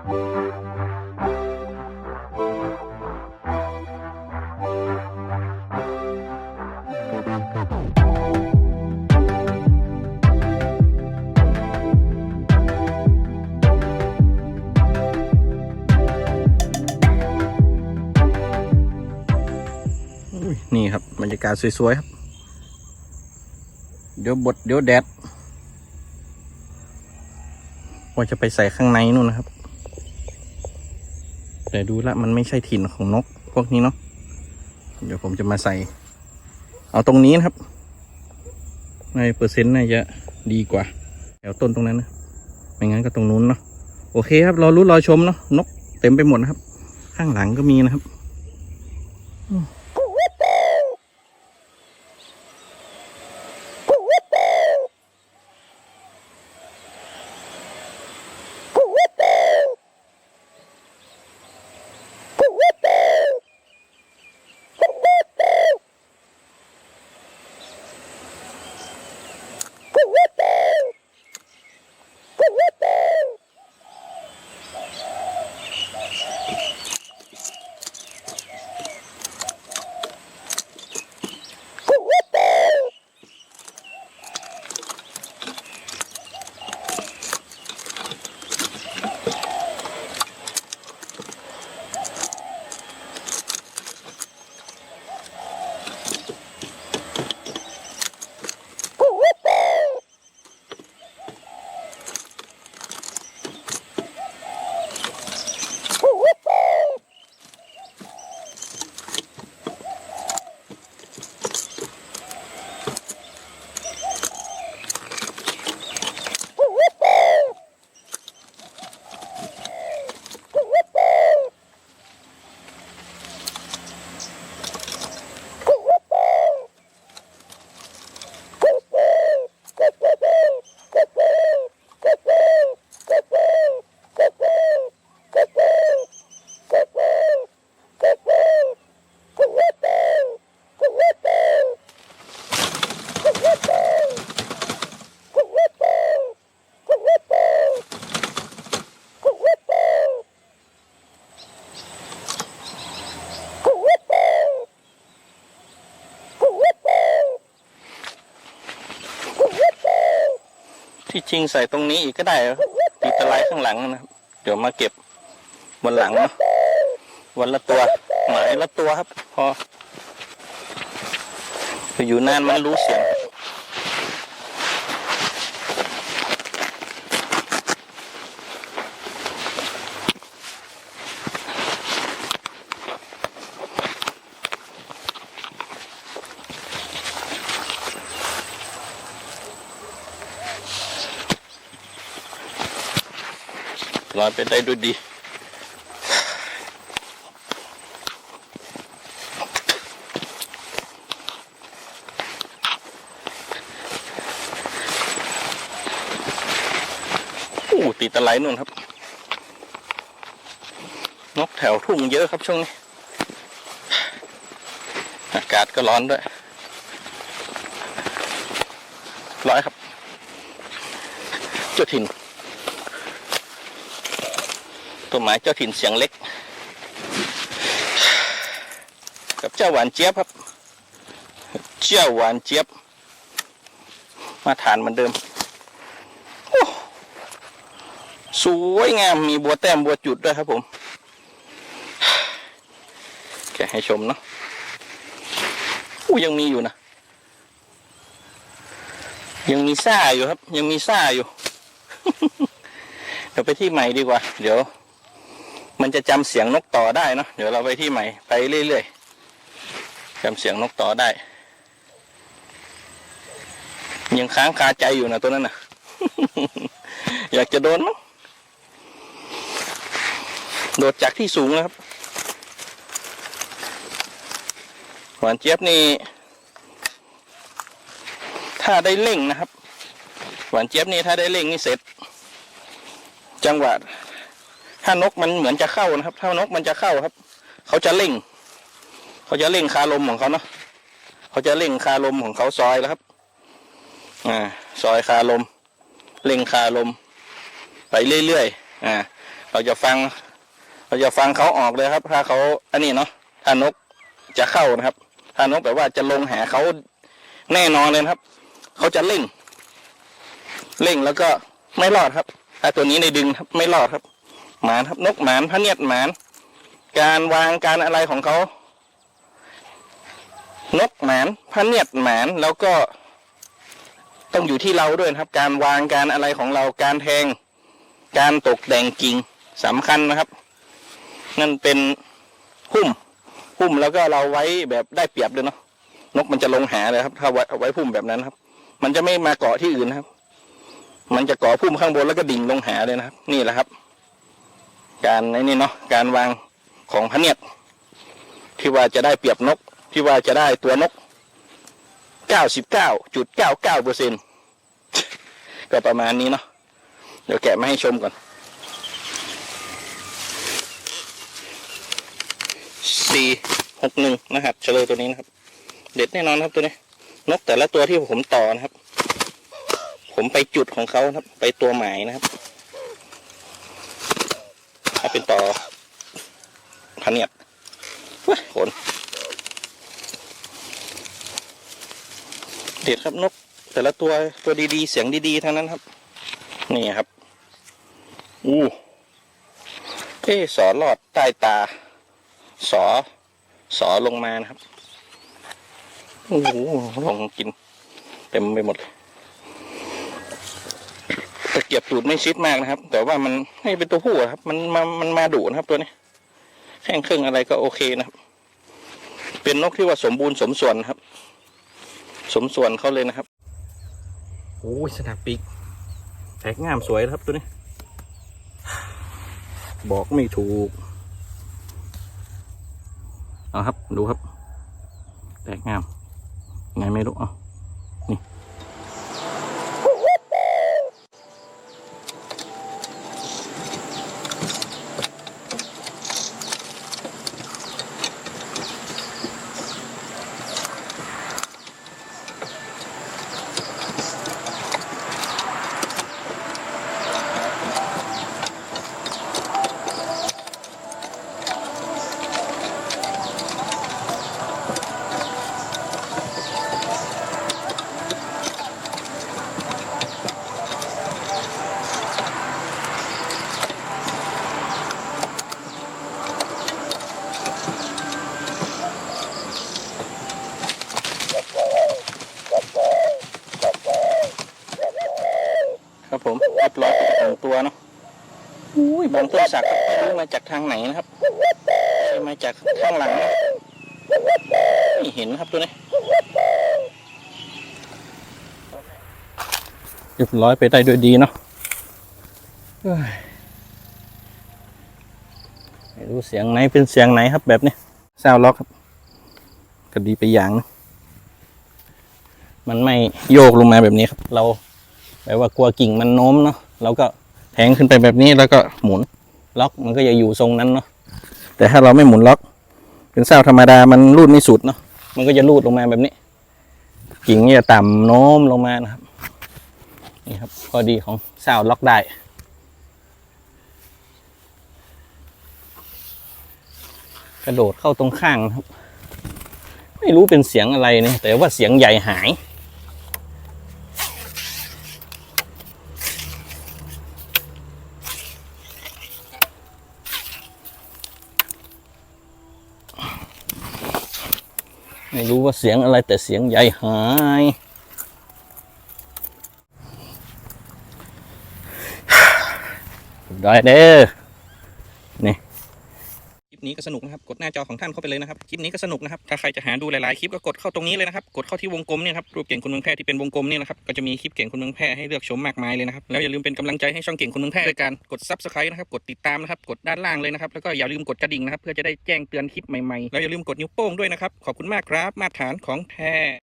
นี่ครับบรรยากาศสวยๆครับ เดี๋ยวบดเดี๋ยวแดดว่าจะไปใส่ข้างในนู่นนะครับ แต่ดูละมันไม่ใช่ถิ่นของนกพวกนี้เนาะเดี๋ยวผมจะมาใส่ เอาตรงนี้นะครับ ในเปอร์เซ็นต์น่าจะดีกว่าแถวต้นตรงนั้นนะไม่งั้นก็ตรงนู้นเนาะโอเคครับรอรู้รอชมเนาะนกเต็มไปหมดนะครับ ข้างหลังก็มีนะครับ ชิงใส่ตรงนี้อีกก็ได้ปีตะไลข้างหลังนะครับเดี๋ยวมาเก็บวันหลังเนาะวันละตัว หมายละตัวครับ พออยู่นานมันรู้เสียง ลอยไปได้ด้วยดีโอ้ตีตะไลนู่นครับ นกแถวทุ่งเยอะครับช่วงนี้ อากาศก็ร้อนด้วยร้อยครับจ้าถิ่น ต้นไม้เจ้าถิ่นเสียงเล็ก กับเจ้าหวานเจี๊ยบครับ เจ้าหวานเจี๊ยบ มาฐานเหมือนเดิมโอ้สวยงามมีบัวแต้มบัวจุดด้วยครับผมแค่ให้ชมเนาะอู้ยังมีอยู่นะ ยังมีซ่าอยู่ครับ ยังมีซ่าอยู่ เดี๋ยวไปที่ใหม่ดีกว่า เดี๋ยว มันจะจำเสียงนกต่อได้เนาะเดี๋ยวเราไปที่ใหม่ไปเรื่อยๆจำเสียงนกต่อได้ ยังค้างคาใจอยู่นะตัวนั้นนะอยากจะโดนมั้งโดดจากที่สูงนะครับหวานเจี๊ยบนี่ถ้าได้เร่งนะครับ หวานเจี๊ยบนี่ถ้าได้เร่งนี่เสร็จ จังหวะ ถ้านกมันเหมือนจะเข้านะครับ ถ้านกมันจะเข้าครับ เขาจะเร่ง เขาจะเร่งคาลมของเขาเนาะเขาจะเร่งคาลมของเขาซอยแล้วครับ อ่า ซอยคาลม เร่งคาลม ไปเรื่อยๆ อ่า เราจะฟัง เราจะฟังเขาออกเลยครับ ถ้าเขาอันนี้เนาะ ถ้านกจะเข้านะครับ ถ้านกแบบว่าจะลงหาเขาแน่นอนเลยครับ เขาจะเร่ง เร่งแล้วก็ไม่รอดครับถ้าตัวนี้ในดึงครับไม่รอดครับ หมานครับนกหมานพระเนียดหมาน การวางการอะไรของเขานกหมานพระเนียดหมานแล้วก็ ต้องอยู่ที่เราด้วยครับ การวางการอะไรของเราการแทง การตกแต่งกิ่งสำคัญนะครับ นั่นเป็นหุ้ม หุ้มแล้วก็เราไว้แบบได้เปรียบเลยเนาะนกมันจะลงหาเลยครับ ถ้าไว้ไว้พุ่มแบบนั้นครับ มันจะไม่มาเกาะที่อื่นครับ มันจะเกาะพุ่มข้างบนแล้วก็ดิ่งลงหาเลยนะครับ นี่แหละครับ การไอ้นี่เนาะการวางของพระเนียดที่ว่าจะได้เปรียบนก ที่ว่าจะได้ตัวนกเก้าสิบเก้าจุดเก้าเก้าเปอร์เซ็นก็ประมาณนี้เนาะเดี๋ยวแกะมาให้ชมก่อนสี่หกหนึ่งนะครับเฉลยตัวนี้นะครับ เด็ดแน่นอนครับตัวนี้ นกแต่ละตัวที่ผมต่อนะครับ ผมไปจุดของเขาครับ ไปตัวหมายนะครับ ถ้าเป็นต่อพันเนียดว้าขนเด็ดครับนก แต่ละตัวตัวดีๆ เสียงดีๆทั้งนั้นครับ นี่ครับ อู้เอ๊ะสอหลอดใต้ตา สอ สอลงมานะครับ โอ้โหลองกิน เต็มไปหมดเลยะเกียบตูดไม่ชิดมากนะครับ แต่ว่ามันให้เป็นตัวผู้ครับ มันมามันมาดุนะครับตัวนี้ แข้งเครื่องอะไรก็โอเคนะครับ เป็นนกที่ว่าสมบูรณ์สมส่วนครับ สมส่วนเขาเลยนะครับโอ้ยสนับปีกแตกงามสวยครับตัวนี้ บอกไม่ถูก เอาครับ ดูครับ แตกงามไงไม่รู้เอานี่ ครับผมเรียบร้อยไปหนึ่งตัวเนาะอุ้ยบอลต้นสักไม่รู้มาจากทางไหนนะครับมาจากข้างหลังนะไม่เห็นครับตัวนี้เรียบร้อยไปได้ด้วยดีเนาะเอ้ยไม่รู้เสียงไหนเป็นเสียงไหนครับแบบนี้ซาวล็อกครับก็ดีไปอย่างนะมันไม่โยกลงมาแบบนี้ครับ เรา แปลว่ากลัวกิ่งมันโน้มเนาะเราก็แทงขึ้นไปแบบนี้แล้วก็หมุนล็อกมันก็จะอยู่ทรงนั้นเนาะแต่ถ้าเราไม่หมุนล็อก เป็นเส้าธรรมดามันรูดไม่สุดเนาะมันก็จะรูดลงมาแบบนี้ กิ่งจะต่ำโน้มลงมานะครับนี่ครับข้อดีของเส้าล็อกได้กระโดดเข้าตรงข้างนะครับ ไม่รู้เป็นเสียงอะไรเนี่ยแต่ว่าเสียงใหญ่หาย ไม่รู้ว่าเสียงอะไรแต่เสียงใหญ่หาย ได้เด้อนี่คลิป นี้ก็สนุกนะครับ กดหน้าจอของท่านเข้าไปเลยนะครับ คลิปนี้ก็สนุกนะครับ ถ้าใครจะหาดูหลายๆคลิปก็กดเข้าตรงนี้เลยนะครับ กดเข้าที่วงกลมเนี่ยครับ รูปเก่งคนเมืองแพร่ที่เป็นวงกลมเนี่ยนะครับ ก็จะมีคลิปเก่งคนเมืองแพร่ให้เลือกชมมากมายเลยนะครับ แล้วอย่าลืมเป็นกำลังใจให้ช่องเก่งคนเมืองแพร่ด้วยการกดซับสไครต์นะครับ กดติดตามนะครับ กดด้านล่างเลยนะครับ แล้วก็อย่าลืมกดกระดิ่งนะครับ เพื่อจะได้แจ้งเตือนคลิปใหม่ๆ แล้วอย่าลืมกดนิ้วโป้งด้วยนะครับ ขอบคุณมากครับ มาตรฐานของแท้